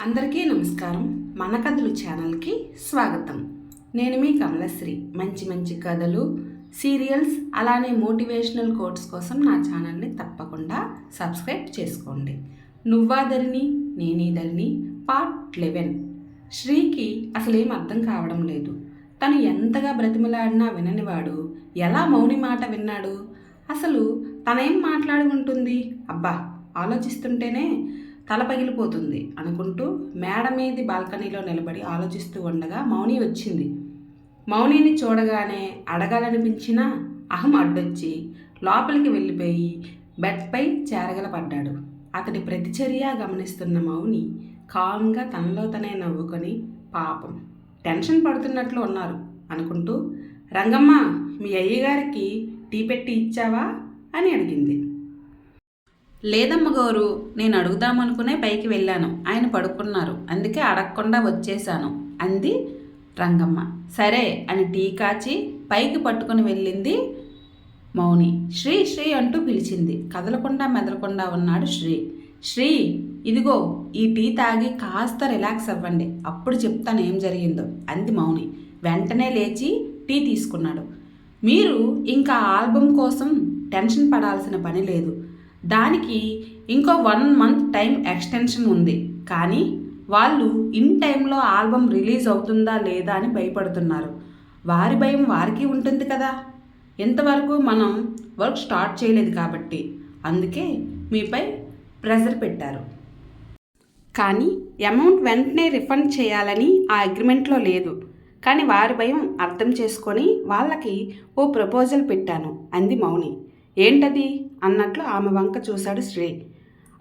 అందరికీ నమస్కారం. మన కథలు ఛానల్కి స్వాగతం. నేను మీ కమలశ్రీ. మంచి మంచి కథలు సీరియల్స్ అలానే మోటివేషనల్ కోట్స్ కోసం నా ఛానల్ని తప్పకుండా సబ్స్క్రైబ్ చేసుకోండి. నువ్వాదరిని నేనీదరిని పార్ట్ లెవెన్. శ్రీకి అసలేం అర్థం కావడం లేదు. తను ఎంతగా బ్రతిమలాడినా విననివాడు ఎలా మౌని మాట విన్నాడు? అసలు తనేం మాట్లాడి ఉంటుంది అబ్బా ఆలోచిస్తుంటేనే తల పగిలిపోతుంది అనుకుంటూ మేడ మీది బాల్కనీలో నిలబడి ఆలోచిస్తూ ఉండగా మౌని వచ్చింది. మౌనిని చూడగానే అడగాలనిపించినా అహం అడ్డొచ్చి లోపలికి వెళ్ళిపోయి బెడ్పై చేరగలపడ్డాడు అతడి ప్రతిచర్య గమనిస్తున్న మౌని కామ్గా తనలో తనే నవ్వుకొని పాపం టెన్షన్ పడుతున్నట్లు ఉన్నారు అనుకుంటూ రంగమ్మ మీ అయ్యగారికి టీ పెట్టి ఇచ్చావా? అని అడిగింది. లేదమ్మ గౌరు నేను అడుగుదామనుకునే పైకి వెళ్ళాను. ఆయన పడుకున్నారు. అందుకే అడగకుండా వచ్చేశాను అంది రంగమ్మ. సరే అని టీ కాచి పైకి పట్టుకుని వెళ్ళింది మౌని. శ్రీ శ్రీ అంటూ పిలిచింది. కదలకుండా మెదలకుండా ఉన్నాడు శ్రీ. శ్రీ ఇదిగో ఈ టీ తాగి కాస్త రిలాక్స్ అవ్వండి. అప్పుడు చెప్తాను ఏం జరిగిందో అంది మౌని. వెంటనే లేచి టీ తీసుకున్నాడు. మీరు ఇంకా ఆల్బమ్ కోసం టెన్షన్ పడాల్సిన పని లేదు. దానికి ఇంకో వన్ మంత్ టైం ఎక్స్టెన్షన్ ఉంది. కానీ వాళ్ళు ఇన్ టైంలో ఆల్బమ్ రిలీజ్ అవుతుందా లేదా అని భయపడుతున్నారు. వారి భయం వారికి ఉంటుంది కదా. ఇంతవరకు మనం వర్క్ స్టార్ట్ చేయలేదు కాబట్టి అందుకే మీపై ప్రెజర్ పెట్టారు. కానీ అమౌంట్ వెంటనే రిఫండ్ చేయాలని ఆ అగ్రిమెంట్లో లేదు. కానీ వారి భయం అర్థం చేసుకొని వాళ్ళకి ఓ ప్రపోజల్ పెట్టాను అంది మౌని. ఏంటది? అన్నట్లు ఆమె వంక చూశాడు శ్రీ.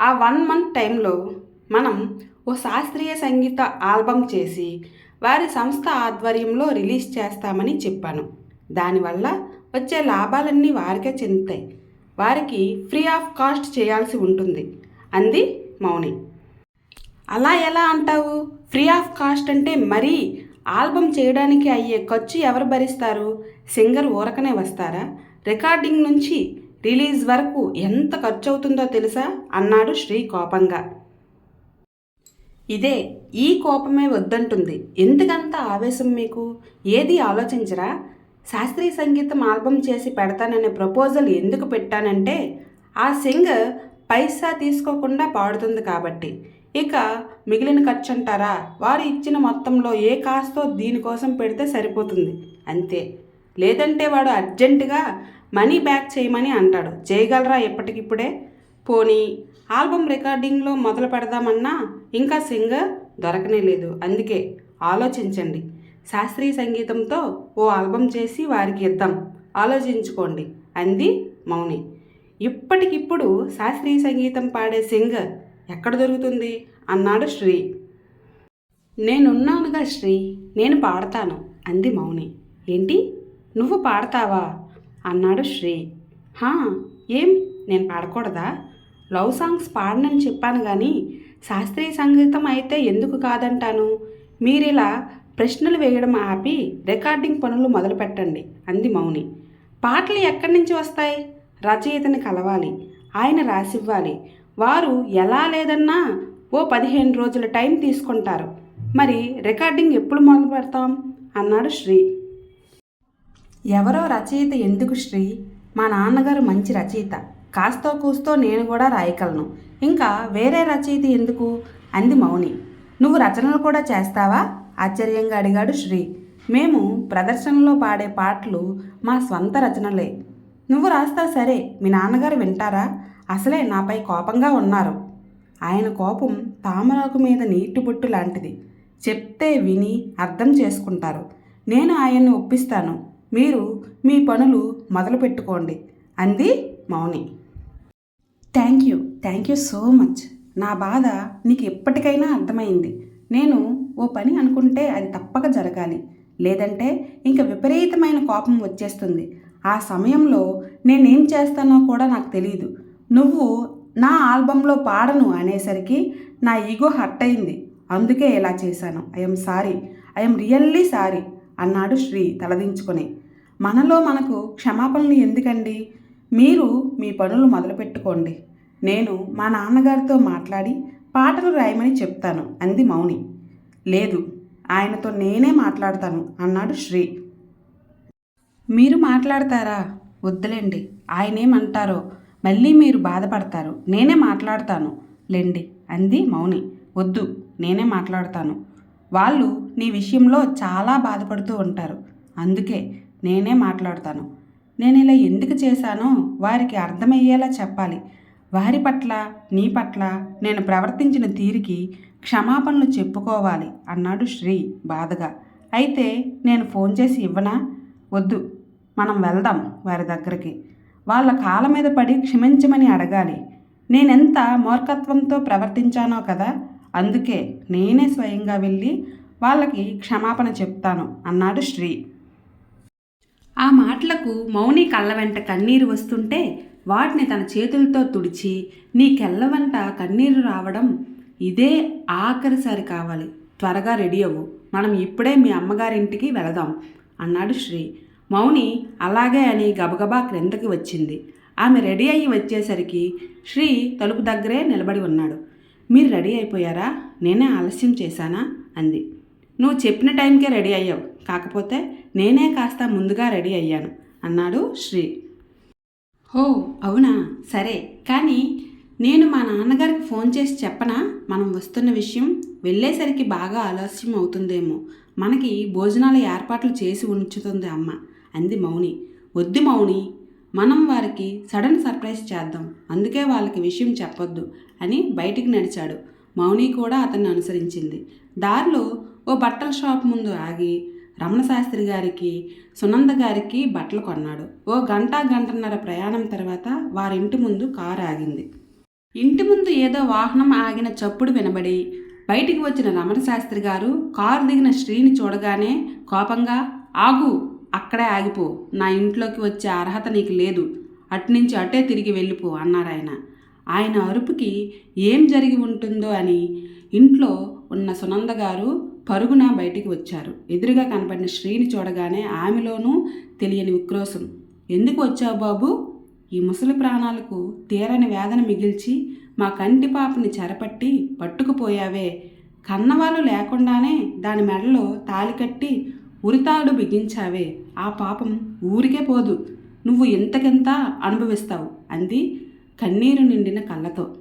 ఆ వన్ మంత్ టైంలో మనం ఓ శాస్త్రీయ సంగీత ఆల్బమ్ చేసి వారి సంస్థ ఆధ్వర్యంలో రిలీజ్ చేస్తామని చెప్పాను. దానివల్ల వచ్చే లాభాలన్నీ వారికే చెందుతాయి. వారికి ఫ్రీ ఆఫ్ కాస్ట్ చేయాల్సి ఉంటుంది. అంది మౌని. అలా ఎలా అంటావు? ఫ్రీ ఆఫ్ కాస్ట్ అంటే మరీ ఆల్బమ్ చేయడానికి అయ్యే ఖర్చు ఎవరు భరిస్తారు? సింగర్ ఊరకనే వస్తారా? రికార్డింగ్ నుంచి రిలీజ్ వరకు ఎంత ఖర్చు అవుతుందో తెలుసా? అన్నాడు శ్రీ కోపంగా. ఇదే ఈ కోపమే వద్దంటుంది. ఎందుకంత ఆవేశం మీకు? ఏది ఆలోచించరా? శాస్త్రీయ సంగీతం ఆల్బమ్ చేసి పెడతాననే ప్రపోజల్ ఎందుకు పెట్టానంటే ఆ సింగర్ పైసా తీసుకోకుండా పాడుతుంది కాబట్టి. ఇక మిగిలిన ఖర్చు అంటారా వారు ఇచ్చిన మొత్తంలో ఏ కాస్తో దీనికోసం పెడితే సరిపోతుంది. అంతే. లేదంటే వాడు అర్జెంటుగా మనీ బ్యాక్ చేయమని అంటాడు. చేయగలరా ఎప్పటికిప్పుడే? పోనీ ఆల్బమ్ రికార్డింగ్లో మొదలు పెడదామన్నా ఇంకా సింగర్ దొరకనే లేదు. అందుకే ఆలోచించండి. శాస్త్రీయ సంగీతంతో ఓ ఆల్బమ్ చేసి వారికి ఇద్దాం. ఆలోచించుకోండి అంది మౌని. ఇప్పటికిప్పుడు శాస్త్రీయ సంగీతం పాడే సింగర్ ఎక్కడ దొరుకుతుంది? అన్నాడు శ్రీ. నేనున్నానుగా శ్రీ నేను పాడతాను అంది మౌని. ఏంటి? నువ్వు పాడతావా? అన్నాడు శ్రీ. హా ఏం? నేను పాడకూడదా? లవ్ సాంగ్స్ పాడనని చెప్పాను కానీ శాస్త్రీయ సంగీతం అయితే ఎందుకు కాదంటాను? మీరిలా ప్రశ్నలు వేయడం ఆపి రికార్డింగ్ పనులు మొదలు పెట్టండి అంది మౌని. పాటలు ఎక్కడి నుంచి వస్తాయి? రచయితని కలవాలి ఆయన రాసివ్వాలి. వారు ఎలా లేదన్నా ఓ పదిహేను రోజుల టైం తీసుకుంటారు. మరి రికార్డింగ్ ఎప్పుడు మొదలు పెడతాం అన్నాడు శ్రీ. ఎవరో రచయిత ఎందుకు శ్రీ? మా నాన్నగారు మంచి రచయిత. కాస్తో కూస్తో నేను కూడా రాయగలను. ఇంకా వేరే రచయిత ఎందుకు? అంది మౌని. నువ్వు రచనలు కూడా చేస్తావా? ఆశ్చర్యంగా అడిగాడు శ్రీ. మేము ప్రదర్శనలో పాడే పాటలు మా స్వంత రచనలే. నువ్వు రాస్తా సరే మీ నాన్నగారు వింటారా? అసలే నాపై కోపంగా ఉన్నారు. ఆయన కోపం తామరాకు మీద నీటి బొట్టు లాంటిది. చెప్తే విని అర్థం చేసుకుంటారు. నేను ఆయన్ని ఒప్పిస్తాను. మీరు మీ పనులు మొదలు పెట్టుకోండి అంది Mouni. Thank you thank you so much. నా బాధ నీకు ఎప్పటికైనా అర్థమైంది. నేను ఓ పని అనుకుంటే అది తప్పక జరగాలి. లేదంటే ఇంక విపరీతమైన కోపం వచ్చేస్తుంది. ఆ సమయంలో నేనేం చేస్తానో కూడా నాకు తెలియదు నువ్వు నా ఆల్బంలో పాడను అనేసరికి నా ఈగో హర్ట్ అయింది. అందుకే ఇలా చేశాను. I'm sorry. I'm really sorry. అన్నాడు శ్రీ తలదించుకొని. మనలో మనకు క్షమాపణలు ఎందుకండి? మీరు మీ పనులు మొదలుపెట్టుకోండి. నేను మా నాన్నగారితో మాట్లాడి పాటలు రాయమని చెప్తాను అంది మౌని. లేదు ఆయనతో నేనే మాట్లాడతాను అన్నాడు శ్రీ. మీరు మాట్లాడతారా? వద్దులేండి ఆయనేమంటారో మళ్ళీ మీరు బాధపడతారు. నేనే మాట్లాడతాను లేండి అంది మౌని. వద్దు నేనే మాట్లాడతాను. వాళ్ళు నీ విషయంలో చాలా బాధపడుతూ ఉంటారు. అందుకే నేనే మాట్లాడతాను. నేను ఇలా ఎందుకు చేశానో వారికి అర్థమయ్యేలా చెప్పాలి. వారి పట్ల నీ పట్ల నేను ప్రవర్తించిన తీరికి క్షమాపణలు చెప్పుకోవాలి అన్నాడు శ్రీ బాధగా. అయితే నేను ఫోన్ చేసి ఇవ్వనా? వద్దు మనం వెళ్దాం వారి దగ్గరికి. వాళ్ళ కాళ్ళ మీద పడి క్షమించమని అడగాలి. నేనెంత మూర్ఖత్వంతో ప్రవర్తించానో కదా? అందుకే నేనే స్వయంగా వెళ్ళి వాళ్ళకి క్షమాపణ చెప్తాను అన్నాడు శ్రీ. ఆ మాటలకు మౌని కళ్ళ వెంట కన్నీరు వస్తుంటే వాటిని తన చేతులతో తుడిచి నీ కెళ్ళ వెంట కన్నీరు రావడం ఇదే ఆఖరిసారి కావాలి. త్వరగా రెడీ అవ్వు. మనం ఇప్పుడే మీ అమ్మగారింటికి వెళదాం అన్నాడు శ్రీ. మౌని అలాగే అని గబగబా క్రిందకి వచ్చింది. ఆమె రెడీ అయ్యి వచ్చేసరికి శ్రీ తలుపు దగ్గరే నిలబడి ఉన్నాడు. మీరు రెడీ అయిపోయారా? నేనే ఆలస్యం చేశానా? అంది. నువ్వు చెప్పిన టైంకే రెడీ అయ్యావు. కాకపోతే నేనే కాస్త ముందుగా రెడీ అయ్యాను అన్నాడు శ్రీ. ఓ అవునా? సరే. కానీ నేను మా నాన్నగారికి ఫోన్ చేసి చెప్పనా? మనం వస్తున్న విషయం వెళ్ళేసరికి బాగా ఆలస్యం అవుతుందేమో. మనకి భోజనాల ఏర్పాట్లు చేసి ఉంచుతుంది అమ్మ అంది మౌని. వద్దు మౌని మనం వారికి సడన్ సర్ప్రైజ్ చేద్దాం అందుకే వాళ్ళకి విషయం చెప్పొద్దు అని బయటికి నడిచాడు. మౌని కూడా అతన్ని అనుసరించింది. దారిలో ఓ బట్టల షాప్ ముందు ఆగి రమణ శాస్త్రి గారికి సునంద గారికి బట్టలు కొన్నాడు. ఓ గంట గంటన్నర ప్రయాణం తర్వాత వారింటి ముందు కారు ఆగింది. ఇంటి ముందు ఏదో వాహనం ఆగిన చప్పుడు వినబడి బయటికి వచ్చిన రమణ శాస్త్రి గారు కారు దిగిన శ్రీని చూడగానే కోపంగా ఆగు అక్కడే ఆగిపో. నా ఇంట్లోకి వచ్చే అర్హత నీకు లేదు. అట్నుంచి అటే తిరిగి వెళ్ళిపో అన్నారాయన ఆయన. అరుపుకి ఏం జరిగి ఉంటుందో అని ఇంట్లో ఉన్న సునంద గారు పరుగున బయటికి వచ్చారు. ఎదురుగా కనపడిన శ్రీని చూడగానే ఆమెలోనూ తెలియని ఉక్రోశం. ఎందుకు వచ్చావు బాబు? ఈ ముసలి ప్రాణాలకు తీరని వేదన మిగిల్చి మా కంటి పాపని చెరపట్టి పట్టుకుపోయావే. కన్నవాళ్ళు లేకుండానే దాని మెడలో తాలి కట్టి ఉరితాడు బిగించావే. ఆ పాపం ఊరికే పోదు. నువ్వు ఎంతకెంత అనుభవిస్తావు? అంది కన్నీరు నిండిన కళ్ళతో.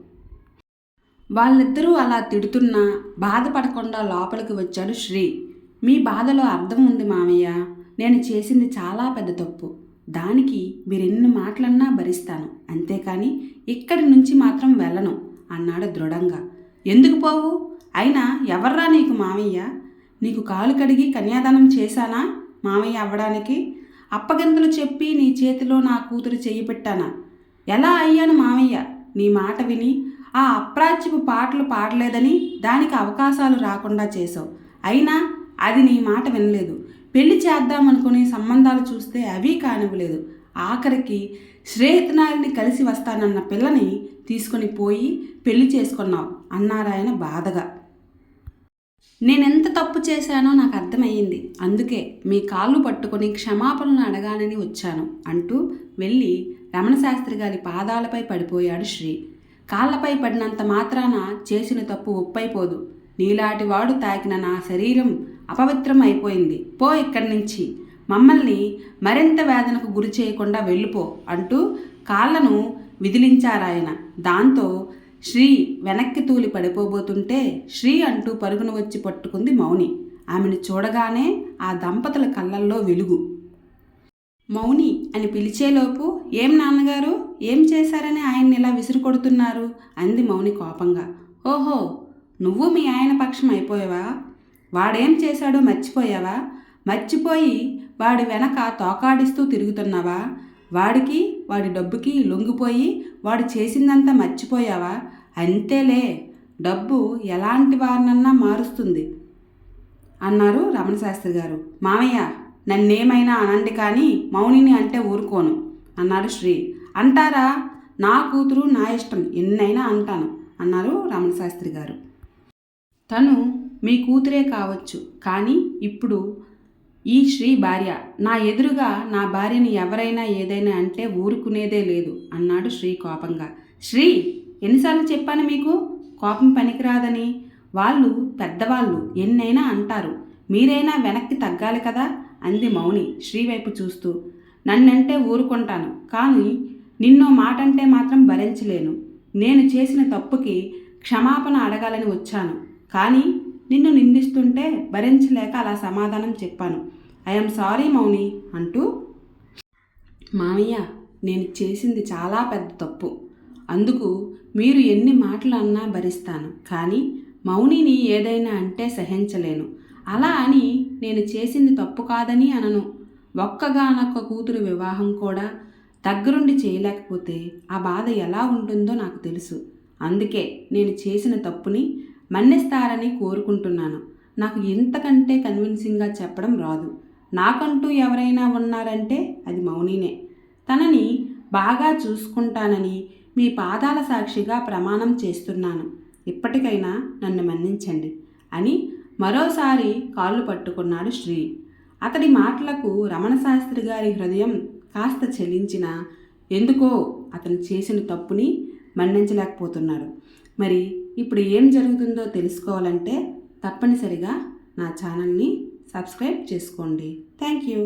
వాళ్ళిద్దరూ అలా తిడుతున్నా బాధపడకుండా లోపలికి వచ్చాడు శ్రీ. మీ బాధలో అర్థం ఉంది మామయ్య. నేను చేసింది చాలా పెద్ద తప్పు. దానికి మీరెన్ని మాటలన్నా భరిస్తాను. అంతేకాని ఇక్కడి నుంచి మాత్రం వెళ్ళను అన్నాడు దృఢంగా. ఎందుకు పోవు? అయినా ఎవర్రా నీకు మామయ్య? నీకు కాలు కడిగి కన్యాదానం చేశానా? మామయ్య అవ్వడానికి. అప్పగింతలు చెప్పి నీ చేతిలో నా కూతురు చేయి పెట్టానా? ఎలా అయ్యాను మామయ్య? నీ మాట విని ఆ అప్రాచ్యపు పాటలు పాడలేదని దానికి అవకాశాలు రాకుండా చేసావు అయినా అది నీ మాట వినలేదు. పెళ్ళి చేద్దామనుకుని సంబంధాలు చూస్తే అవి కానివ్వలేదు. ఆఖరికి శ్రేయత్నారిని కలిసి వస్తానన్న పిల్లని తీసుకొని పోయి పెళ్ళి చేసుకున్నావు అన్నారాయన బాధగా. నేనెంత తప్పు చేశానో నాకు అర్థమయ్యింది. అందుకే మీ కాళ్ళు పట్టుకొని క్షమాపణలు అడగాలని వచ్చాను అంటూ వెళ్ళి రమణశాస్త్రి గారి పాదాలపై పడిపోయాడు శ్రీ. కాళ్ళపై పడినంత మాత్రాన చేసిన తప్పు ఒప్పైపోదు. నీలాటి వాడు తాకిన నా శరీరం అపవిత్రం అయిపోయింది. పో ఇక్కడి నుంచి. మమ్మల్ని మరింత వేదనకు గురి చేయకుండా వెళ్ళిపో అంటూ కాళ్ళను విదిలించారాయన. దాంతో శ్రీ వెనక్కి తూలి పడిపోబోతుంటే శ్రీ అంటూ పరుగున వచ్చి పట్టుకుంది మౌని. ఆమెను చూడగానే ఆ దంపతుల కళ్ళల్లో వెలుగు. మౌని అని పిలిచేలోపు ఏం నాన్నగారు? ఏం చేశారని ఆయన్ని ఇలా విసురుకొడుతున్నారు? అంది మౌని కోపంగా. ఓహో నువ్వు మీ ఆయన పక్షం అయిపోయావా? వాడేం చేశాడో మర్చిపోయావా? మర్చిపోయి వాడి వెనక తోకాడిస్తూ తిరుగుతున్నావా? వాడికి వాడి డబ్బుకి లొంగిపోయి వాడు చేసిందంతా మర్చిపోయావా? అంతేలే డబ్బు ఎలాంటి వారినన్నా మారుస్తుంది. అన్నారు రమణశాస్త్రి గారు. మామయ్య నన్నేమైనా అనండి కానీ మౌనిని అంటే ఊరుకోను అన్నాడు శ్రీ. అంటారా? నా కూతురు నా ఇష్టం ఎన్నైనా అంటాను అన్నారు రమణశాస్త్రి గారు. తను మీ కూతురే కావచ్చు కానీ ఇప్పుడు ఈ శ్రీ భార్య నా ఎదురుగా నా భార్యని ఎవరైనా ఏదైనా అంటే ఊరుకునేదే లేదు అన్నాడు శ్రీ కోపంగా. శ్రీ ఎన్నిసార్లు చెప్పాను మీకు? కోపం పనికిరాదని. వాళ్ళు పెద్దవాళ్ళు ఎన్నైనా అంటారు. మీరైనా వెనక్కి తగ్గాలి కదా? అంది మౌని శ్రీ వైపు చూస్తూ. నన్నంటే ఊరుకుంటాను కానీ నిన్నో మాటంటే మాత్రం భరించలేను. నేను చేసిన తప్పుకి క్షమాపణ అడగాలని వచ్చాను కానీ నిన్ను నిందిస్తుంటే భరించలేక అలా సమాధానం చెప్పాను. ఐఎమ్ సారీ మౌని అంటూ మామయ్య నేను చేసింది చాలా పెద్ద తప్పు. అందుకు మీరు ఎన్ని మాటలు అన్నా భరిస్తాను. కానీ మౌనిని ఏదైనా అంటే సహించలేను. అలా అని నేను చేసింది తప్పు కాదని అనను. ఒక్కగానొక్క కూతురు వివాహం కూడా దగ్గరుండి చేయలేకపోతే ఆ బాధ ఎలా ఉంటుందో నాకు తెలుసు. అందుకే నేను చేసిన తప్పుని మన్నిస్తారని కోరుకుంటున్నాను. నాకు ఇంతకంటే కన్విన్సింగ్గా చెప్పడం రాదు. నాకంటూ ఎవరైనా ఉన్నారంటే అది మౌనినే. తనని బాగా చూసుకుంటానని మీ పాదాల సాక్షిగా ప్రమాణం చేస్తున్నాను. ఇప్పటికైనా నన్ను మన్నించండి అని మరోసారి కాళ్ళు పట్టుకున్నాడు శ్రీ. అతడి మాటలకు రమణ శాస్త్రి గారి హృదయం కాస్త చెలించిన ఎందుకో అతను చేసిన తప్పుని మన్నించలేకపోతున్నాడు. మరి ఇప్పుడు ఏం జరుగుతుందో తెలుసుకోవాలంటే తప్పనిసరిగా నా ఛానల్ని సబ్స్క్రైబ్ చేసుకోండి. Thank you.